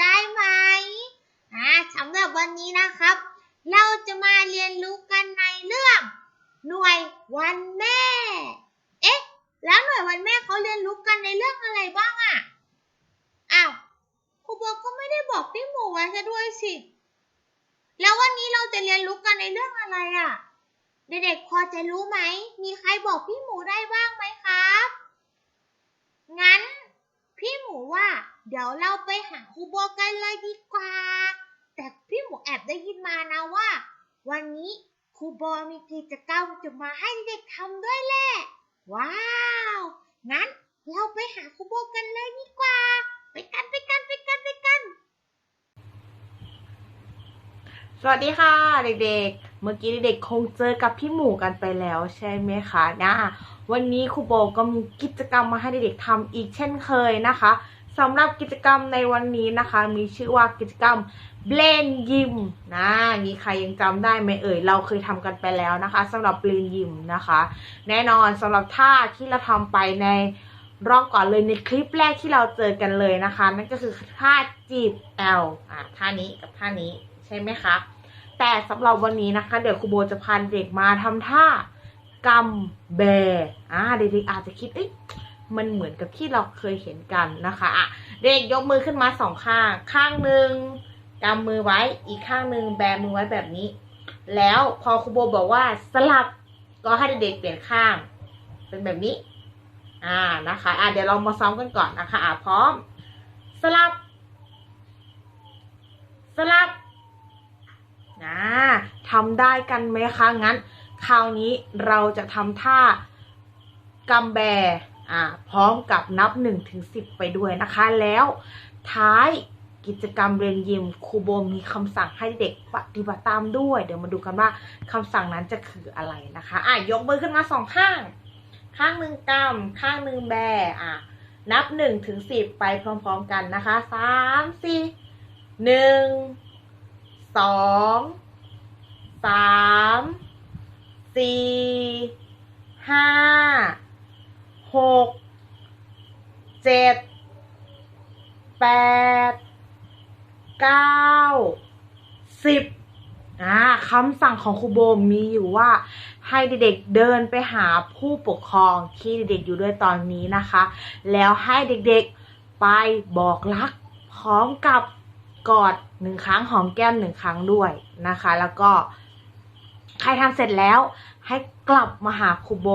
ได้ไหมอ่าสำหรับวันนี้นะครับ เราจะมาเรียนรู้กันในเรื่อง หน่วยวันแม่ เอ๊ะ แล้วหน่วยวันแม่เขาเรียนรู้กันในเรื่องอะไรบ้างอะอ้าวครูโบก็ไม่ได้บอกพี่หมูไว้ซะด้วยสิ แล้ววันนี้เราจะเรียนรู้กันในเรื่องอะไรอะเด็กๆพอจะรู้ไหม มีใครบอกพี่หมูได้บ้างไหมครับ งั้น พี่หมูว่า เดี๋ยวเราไปหาครูโบกันเลยดีกว่า แต่พี่หมูแอบได้ยินมานะว่า วันนี้ครูโบมีกิจกรรมจะมาให้เด็กทำด้วยแหละ ว้าว งั้นเราไปหาครูโบกันเลยดีกว่า ไปกันไปกันไปกันไปกัน สวัสดีค่ะเด็กๆ เมื่อกี้เด็กๆคงเจอกับพี่หมูกันไปแล้วใช่ไหมคะนะ วันนี้ครูโบก็มีกิจกรรมมาให้เด็กๆทำอีกเช่นเคยนะคะสำหรับกิจกรรมในวันนี้นะคะ มีชื่อว่ากิจกรรมเบลนยิมนะมีใครยังจำได้ไหมเอ่ยเราเคยทำกันไปแล้วนะคะสำหรับเบลนยิมนะคะ แน่นอนสำหรับท่าที่เราทำไปในรอบก่อนเลยในคลิปแรกที่เราเจอกันเลยนะคะ นั่นก็คือท่าจีบแอลอะท่านี้กับท่านี้ใช่ไหมคะแต่สำหรับวันนี้นะคะ เดี๋ยวครูโบจะพาเด็กมาทำท่า กำแบอ่าเด็กๆอาจจะคิดเอ๊ะมันเหมือนกับที่เราเคยเห็นกันนะคะอะเด็กยกมือขึ้นมาสองข้าง ข้างหนึ่งกำมือไว้อีกข้างหนึ่งแบมือไว้แบบนี้ แล้วพอครูโบบอกว่าสลับก็ให้เด็กๆเปลี่ยนข้าง เป็นแบบนี้ อ่านะคะอะเดี๋ยวเรามาซ้อมกันก่อนนะคะอะพร้อม สลับ สลับนะทำได้กันไหมคะงั้น คราวนี้เราจะทำท่ากำแบอ่าพร้อมกับนับ1นถึงสิไปด้วยนะคะ แล้วท้ายกิจกรรมเรียนยิมครูโบมีคำสั่งให้เด็กปฏิบัติตามด้วย เดี๋ยวมาดูกันว่าคำสั่งนั้นจะคืออะไรนะคะ อะยกมือขึ้นมาสองข้าง ข้างหนึ่งกำข้างหนึ่งแบอะนับหนึ่งถึงสิบไปพร้อมๆกันนะคะสามสี่หนึ่งสองสาม สี่ห้าหกเจ็ดแปดเก้าสิบอ่าคำสั่งของครูโบมมีอยู่ว่า ให้เด็กๆเดินไปหาผู้ปกครองที่เด็กๆอยู่ด้วยตอนนี้นะคะ แล้วให้เด็กๆไปบอกรักพร้อมกับกอดหนึ่งครั้งหอมแก้มหนึ่งครั้งด้วยนะคะ แล้วก็ ใครทำเสร็จแล้วให้กลับมาหาครูโบ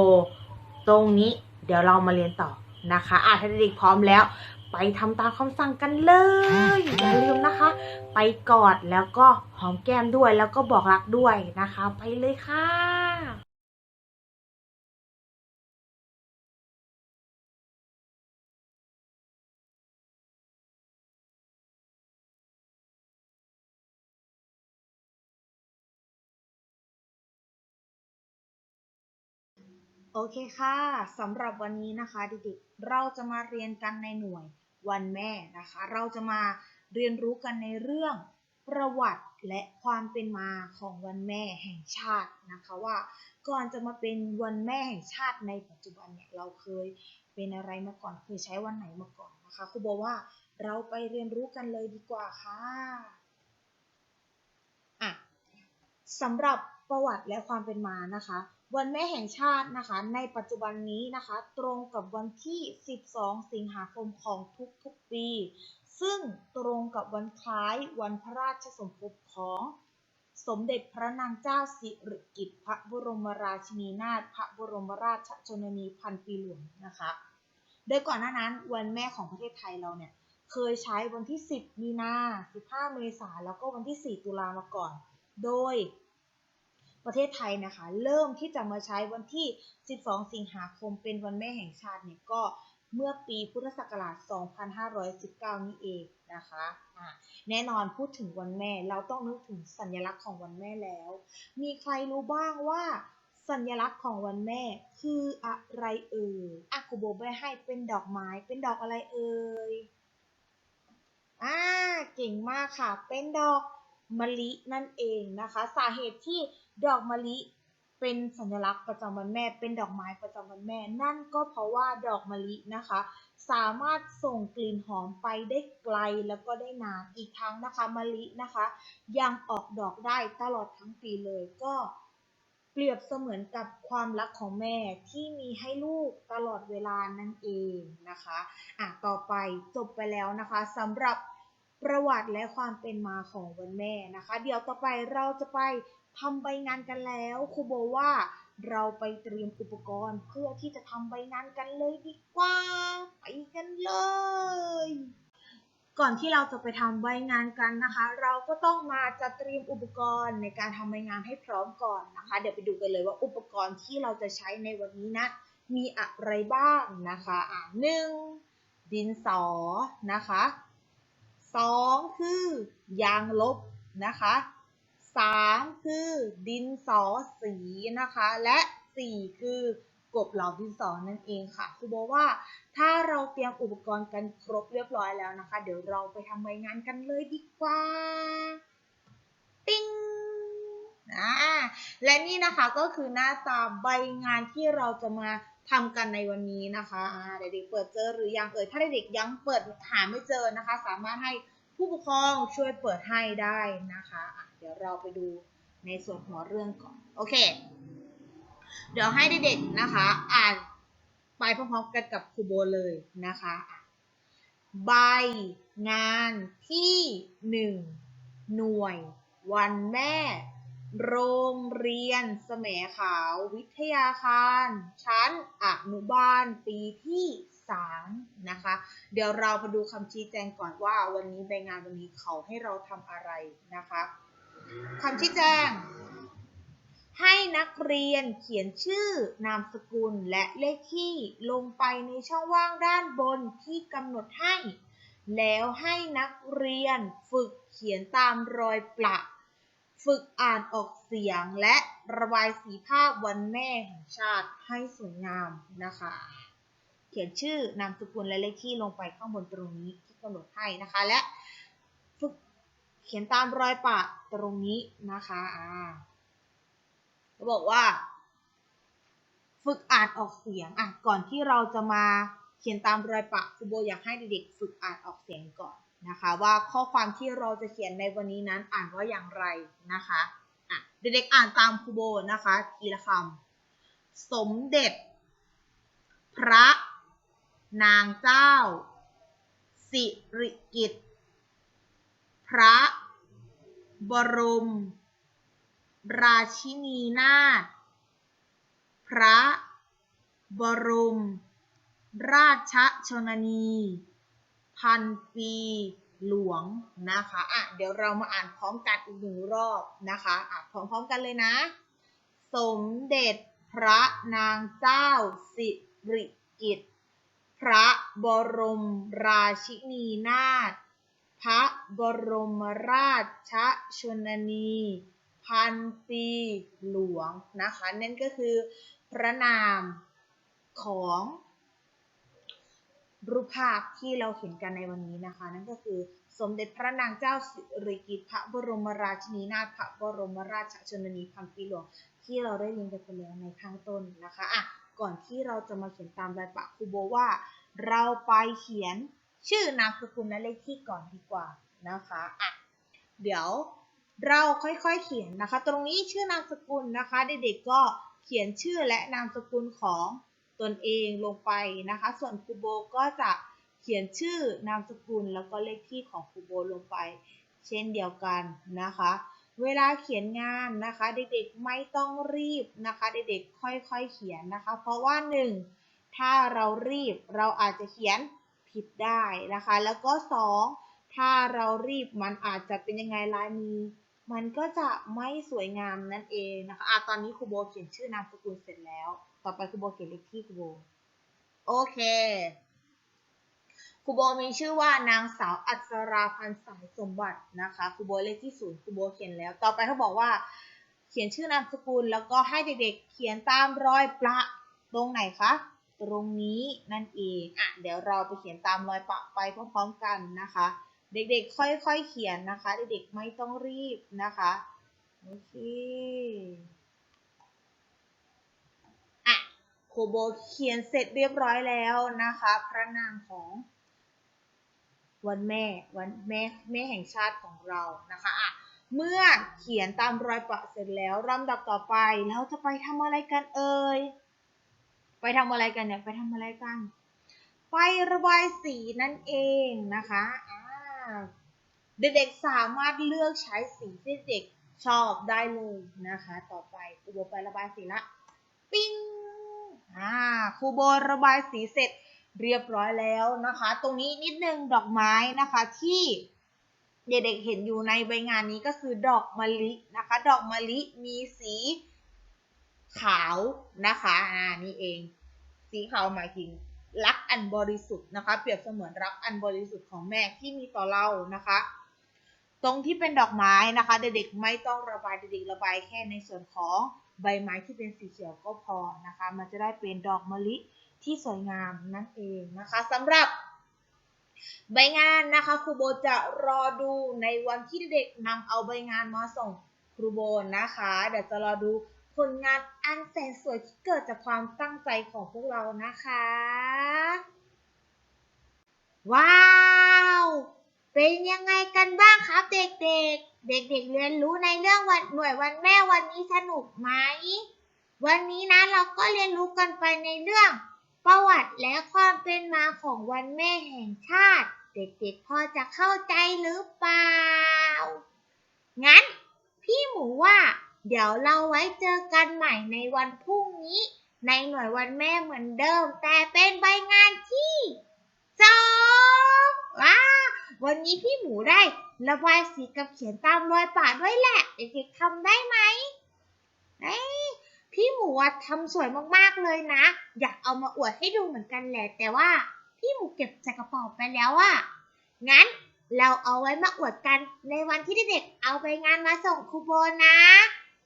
ตรงนี้เดี๋ยวเรามาเรียนต่อนะคะอะถ้าเด็กพร้อมแล้ว ไปทำตามคำสั่งกันเลยอย่าลืมนะคะ ไปกอดแล้วก็หอมแก้มด้วยแล้วก็บอกรักด้วยนะคะ ไปเลยค่ะ โอเคค่ะสำหรับวันนี้นะคะเด็กๆเราจะมาเรียนกันในหน่วยวันแม่นะคะ เราจะมาเรียนรู้กันในเรื่องประวัติและความเป็นมาของวันแม่แห่งชาตินะคะว่าก่อนจะมาเป็นวันแม่แห่งชาติในปัจจุบันเนี่ยเราเคยเป็นอะไรมาก่อนเคยใช้วันไหนมาก่อนนะคะครูบอกว่าเราไปเรียนรู้กันเลยดีกว่าค่ะอะสำหรับ ประวัติและความเป็นมานะคะ วันแม่แห่งชาตินะคะ ในปัจจุบันนี้นะคะ ตรงกับวันที่ 12 สิงหาคมของทุกๆปี ซึ่งตรงกับวันคล้ายวันพระราชสมภพของสมเด็จพระนางเจ้าสิริกิติ์พระบรมราชินีนาถพระบรมราชชนนีพันปีหลวงนะคะ โดยก่อนหน้านั้นวันแม่ของประเทศไทยเราเนี่ยเคยใช้วันที่ 10 มีนา 15 เมษาแล้วก็วันที่ 4 ตุลามาก่อน โดย ประเทศไทยนะคะ เริ่มที่จะมาใช้วันที่ 12 สิงหาคมเป็นวันแม่แห่งชาติเนี่ยก็เมื่อปีพุทธศักราช 2519 นี่เองนะคะะแน่นอนพูดถึงวันแม่ เราต้องนึกถึงสัญลักษณ์ของวันแม่แล้ว มีใครรู้บ้างว่าสัญลักษณ์ของวันแม่คืออะไรเอ่ยอะครูโบไว้ให้เป็นดอกไม้ เป็นดอกอะไรเอ่ยอ่าเก่งมากค่ะ เป็นดอกมะลินั่นเองนะคะ สาเหตุที่ ดอกมะลิเป็นสัญลักษณ์ประจำวันแม่ เป็นดอกไม้ประจำวันแม่ นั่นก็เพราะว่าดอกมะลินะคะ สามารถส่งกลิ่นหอมไปได้ไกลแล้วก็ได้นานอีกทั้งนะคะมะลินะคะ ยังออกดอกได้ตลอดทั้งปีเลยก็เปรียบเสมือนกับความรักของแม่ที่มีให้ลูกตลอดเวลานั่นเองนะคะ อะต่อไปจบไปแล้วนะคะสำหรับ ประวัติและความเป็นมาของวันแม่นะคะ เดี๋ยวต่อไปเราจะไปทำใบงานกันแล้วครูโบว่าเราไปเตรียมอุปกรณ์เพื่อที่จะทำใบงานกันเลยดีกว่า ไปกันเลย ก่อนที่เราจะไปทำใบงานกันนะคะ เราก็ต้องมาจัดเตรียมอุปกรณ์ในการทำใบงานให้พร้อมก่อนนะคะ เดี๋ยวไปดูกันเลยว่าอุปกรณ์ที่เราจะใช้ในวันนี้นะ มีอะไรบ้างนะคะ อะหนึ่งดินสอนะคะ สองคือยางลบนะคะสามคือดินสอสีนะคะ และสี่คือกบเหลาดินสอนั่นเองค่ะครูบอกว่าถ้าเราเตรียมอุปกรณ์กันครบเรียบร้อยแล้วนะคะ เดี๋ยวเราไปทำใบงานกันเลยดีกว่าปิ้งอ่าและนี่นะคะก็คือหน้าตาใบงานที่เราจะมา ทำกันในวันนี้นะคะเด็กๆเปิดเจอหรือยังเอ่ยถ้าเด็กๆยังเปิดหาไม่เจอนะคะ สามารถให้ผู้ปกครองช่วยเปิดให้ได้นะคะะเดี๋ยวเราไปดูในส่วนหัวเรื่องก่อนโอเค เดี๋ยวให้เด็กๆนะคะ อ่านไปพร้อมๆกันกับครูโบเลยนะคะอะใบงานที่หนึ่งหน่วย วันแม่ โรงเรียนแสมขาววิทยาคาร ชั้นอนุบาลปีที่สามนะคะ เดี๋ยวเรามาดูคำชี้แจงก่อนว่าวันนี้ใบงานวันนี้เขาให้เราทำอะไรนะคะคำชี้แจง ให้นักเรียนเขียนชื่อนามสกุลและเลขที่ลงไปในช่องว่างด้านบนที่กำหนดให้ แล้วให้นักเรียนฝึกเขียนตามรอยประ ฝึกอ่านออกเสียงและระบายสีภาพวันแม่แห่งชาติให้สวยงามนะคะ เขียนชื่อนามสกุลและเลขที่ลงไปข้างบนตรงนี้ที่กำหนดให้นะคะ และฝึกเขียนตามรอยปะตรงนี้นะคะอ่าเขาบอกว่า ฝึกอ่านออกเสียงอะก่อนที่เราจะมาเขียนตามรอยปะครูโบอยากให้เด็กๆฝึกอ่านออกเสียงก่อน นะคะว่าข้อความที่เราจะเขียนในวันนี้นั้นอ่านว่าอย่างไรนะคะอะเด็กๆอ่านตามครูโบนะคะทีละคำสมเด็จ พระ นางเจ้า สิริกิติ์พระ บรม ราชินีนาถพระ บรม ราชชนนี พันปีหลวงนะคะอะเดี๋ยวเรามาอ่านพร้อมกันอีกหนึ่งรอบนะคะอะพร้อมๆกันเลยนะ สมเด็จพระนางเจ้าสิริกิติ์พระบรมราชินีนาถพระบรมราชชนนี พันปีหลวงนะคะนั่นก็คือพระนามของ รูปภาพที่เราเห็นกันในวันนี้นะคะ นั่นก็คือสมเด็จพระนางเจ้าสิริกิติ์พระบรมราชินีนาถพระบรมราชชนนีพันปีหลวงที่เราได้เรียนกันไปแล้วในข้างต้นนะคะอะก่อนที่เราจะมาเขียนตามลายปากครูโบว่า เราไปเขียนชื่อนามสกุลและเลขที่ก่อนดีกว่านะคะอะเดี๋ยวเราค่อยๆเขียนนะคะ ตรงนี้ชื่อนามสกุลนะคะ เด็กๆก็เขียนชื่อและนามสกุลของ ตนเองลงไปนะคะ ส่วนครูโบก็จะเขียนชื่อนามสกุลแล้วก็เลขที่ของครูโบลงไป เช่นเดียวกันนะคะ เวลาเขียนงานนะคะ เด็กๆไม่ต้องรีบนะคะ เด็กๆค่อยๆเขียนนะคะ เพราะว่าหนึ่งถ้าเรารีบเราอาจจะเขียนผิดได้นะคะ แล้วก็สองถ้าเรารีบมันอาจจะเป็นยังไงลายมือมันก็จะไม่สวยงามนั่นเองนะคะอะตอนนี้ครูโบเขียนชื่อนามสกุลเสร็จแล้ว ต่อไปครูโบเขียนเลขที่ครูโบ โอเคครูโบมีชื่อว่านางสาวอัศราพันธ์สายสมบัตินะคะครูโบเลขที่ศูนย์ครูโบเขียนแล้ว ต่อไปเขาบอกว่า เขียนชื่อนามสกุลแล้วก็ให้เด็กๆ เขียนตามรอยประตรงไหนคะตรงนี้นั่นเองอะเดี๋ยวเราไปเขียนตามรอยประไปพร้อมๆกันนะคะ เด็กๆ ค่อยๆเขียนนะคะ เด็กๆไม่ต้องรีบนะคะโอเค ครูโบเขียนเสร็จเรียบร้อยแล้วนะคะ พระนามของวันแม่วันแม่แม่แห่งชาติของเรานะคะอะเมื่อเขียนตามรอยประเสร็จแล้วลำดับต่อไปเราจะไปทำอะไรกันเอ่ยไปทำอะไรกันเนี่ยไปทำอะไรกัน ไประบายสีนั่นเองนะคะอ่าเด็กๆสามารถเลือกใช้สีที่เด็กชอบได้เลยนะคะ ต่อไปครูโบไประบายสีละ ปิ้งอ่าครูโบระบายสีเสร็จเรียบร้อยแล้วนะคะ ตรงนี้นิดนึงดอกไม้นะคะที่เด็กๆเห็นอยู่ในใบงานนี้ก็คือดอกมะลินะคะ ดอกมะลิมีสีขาวนะคะอ่านี่เอง สีขาวหมายถึงรักอันบริสุทธิ์นะคะ เปรียบเสมือนรักอันบริสุทธิ์ของแม่ที่มีต่อเรานะคะ ตรงที่เป็นดอกไม้นะคะ เด็กๆไม่ต้องระบายเด็กๆระบายแค่ในส่วนของ ใบไม้ที่เป็นสีเขียวก็พอนะคะ มันจะได้เป็นดอกมะลิที่สวยงามนั่นเองนะคะสำหรับใบงานนะคะครูโบจะรอดูในวันที่เด็กนำเอาใบงานมาส่งครูโบนะคะ เดี๋ยวจะรอดูผลงานอันแสนสวยที่เกิดจากความตั้งใจของพวกเรานะคะ ว้าว เป็นยังไงกันบ้างครับ เด็กๆ เด็กๆเรียนรู้ในเรื่องวันหน่วยวันแม่วันนี้สนุกไหม วันนี้นะเราก็เรียนรู้กันไปในเรื่อง ประวัติและความเป็นมาของวันแม่แห่งชาติ เด็กๆพอจะเข้าใจหรือเปล่า งั้น พี่หมูว่า เดี๋ยวเราไว้เจอกันใหม่ในวันพรุ่งนี้ ในหน่วยวันแม่เหมือนเดิม แต่เป็นใบงานที่สองว้า วันนี้พี่หมูได้ระบายสีกับเขียนตามรอยป่าด้วยแหละ เด็กๆทำได้ไหมเอ้พี่หมูทำสวยมากๆเลยนะ อยากเอามาอวดให้ดูเหมือนกันแหละ แต่ว่าพี่หมูเก็บใส่กระเป๋าไปแล้วอะงั้นเราเอาไว้มาอวดกันในวันที่เด็กๆเอาไปงานมาส่งครูโบนะ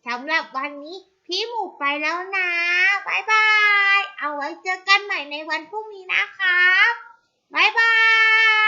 สำหรับวันนี้พี่หมูไปแล้วนะบายบาย เอาไว้เจอกันใหม่ในวันพรุ่งนี้นะครับบายบาย